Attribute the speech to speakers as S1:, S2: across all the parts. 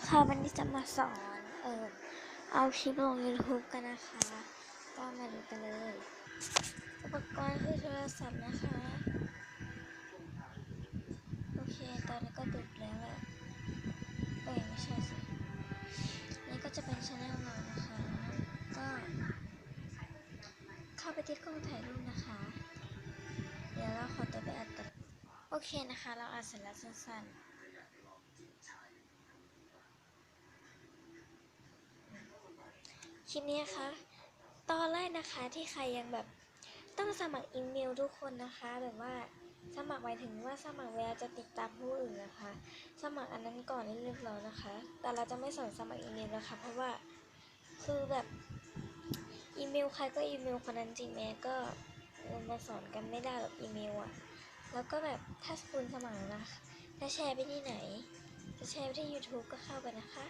S1: นะคะวันนี้จะมาสอนเออเอาคลิปลง YouTube กันนะคะ ก็มาดูกันเลย อุปกรณ์คือโทรศัพท์นะคะ โอเค ตอนนี้ก็ดึกแล้วแหละเอ้ยไม่ใช่สิ นี่ก็จะเป็นช anel เรานะคะ ก็ เข้าไปที่กล้องถ่ายรูปนะคะ เดี๋ยวเราขอตัวไปอัดกันโอเคนะคะ เราอัดเสร็จแล้วสั้นๆ คลิปนี้นะคะ ตอนแรกนะคะที่ใครยังแบบต้องสมัครอีเมลทุกคนนะคะแบบว่าสมัครหมายถึงว่าสมัครเวลาจะติดตามผู้อื่นนะคะ สมัครอันนั้นก่อนให้เรียบร้อยนะคะ แต่เราจะไม่สอนสมัครอีเมลนะคะ เพราะว่าคือแบบอีเมลใครก็อีเมลคนนั้นจริงแม้ก็มาสอนกันไม่ได้หรอกอีเมลอะแล้วก็แบบถ้าคุณสมัครนะถ้าแชร์ไปที่ไหน จะแชร์ไปที่ YouTube ก็เข้าไปนะคะ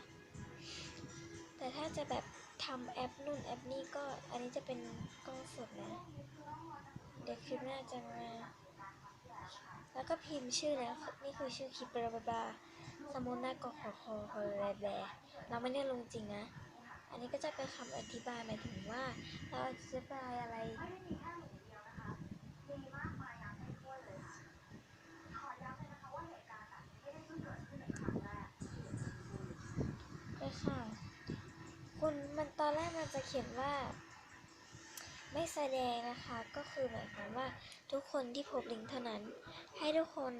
S1: แต่ถ้าจะแบบ ทำแอปนู่นแอปนี่ก็อันนี้จะเป็นกล้องสดนะ เดี๋ยวคลิปหน้าจะมา แล้วก็พิมพ์ชื่อนะนี่คือชื่อคลิปบลาบลาบาสมุนหน้ากอขอคอคอแรแบเราไม่ได้ลงจริงนะ อันนี้ก็จะเป็นคำอธิบายหมายถึงว่า เราอธิบายอะไร เลยค่ะ คุณมันตอนแรกมันจะเขียนว่า ไม่แสดงนะคะ ก็คือหมายความว่าทุกคนที่พบลิงก์เท่านั้น ให้ทุกคน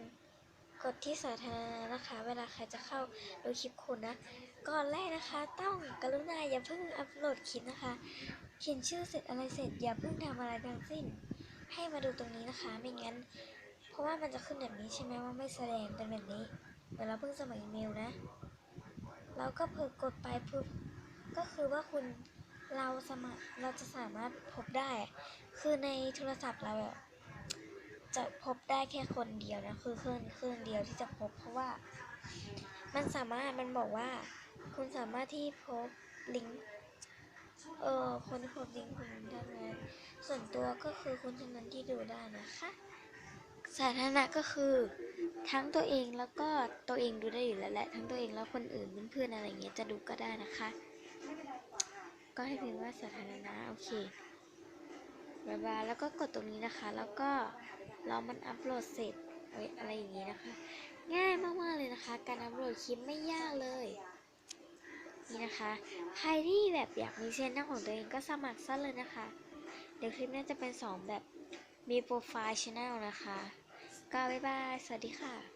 S1: กดที่สาธารณะนะคะ เวลาใครจะเข้าดูคลิปคุณนะ ก่อนแรกนะคะ ต้องกรุณาอย่าเพิ่งอัปโหลดคลิปนะคะ เขียนชื่อเสร็จอะไรเสร็จ อย่าเพิ่งทำอะไรทั้งสิ้น ให้มาดูตรงนี้นะคะ ไม่งั้น เพราะว่ามันจะขึ้นแบบนี้ใช่ไหมว่าไม่แสดงเป็นแบบนี้ เดี๋ยวเราเพิ่งสมัครอีเมลนะแล้วก็เพิ่งกดไปปุ๊บก็ คือว่าคุณเราสมัครเราจะสามารถพบได้ คือในโทรศัพท์เราอะจะพบได้แค่คนเดียวนะคือเครื่องเครื่องเดียวที่จะพบ เพราะว่า มันสามารถมันบอกว่า คุณสามารถที่พบลิงก์เออคนที่พบลิงก์คุณเท่านั้นส่วนตัวก็คือคุณเท่านั้นที่ดูได้นะคะสาธารณะก็คือทั้งตัวเองแล้วก็ตัวเองดูได้อยู่แล้วแหละทั้งตัวเองแล้วคนอื่นเพื่อนๆอะไรเงี้ยจะดูก็ได้นะคะ ก็ให้พิมพ์ว่าสาธารณะโอเคบายบายแล้วก็กดตรงนี้นะคะ แล้วก็รอมันอัปโหลดเสร็จอะไรอย่างนี้นะคะ ง่ายมากๆเลยนะคะ การอัปโหลดคลิปไม่ยากเลยนี่นะคะ ใครที่แบบอยากมีเชนนลของตัวเองก็สมัครซะเลยนะคะ เดี๋ยวคลิปน่าจะเป็นสองแบบมีโปรไฟล์ช anel นะคะ ก็บ๊ายบาย สวัสดีค่ะ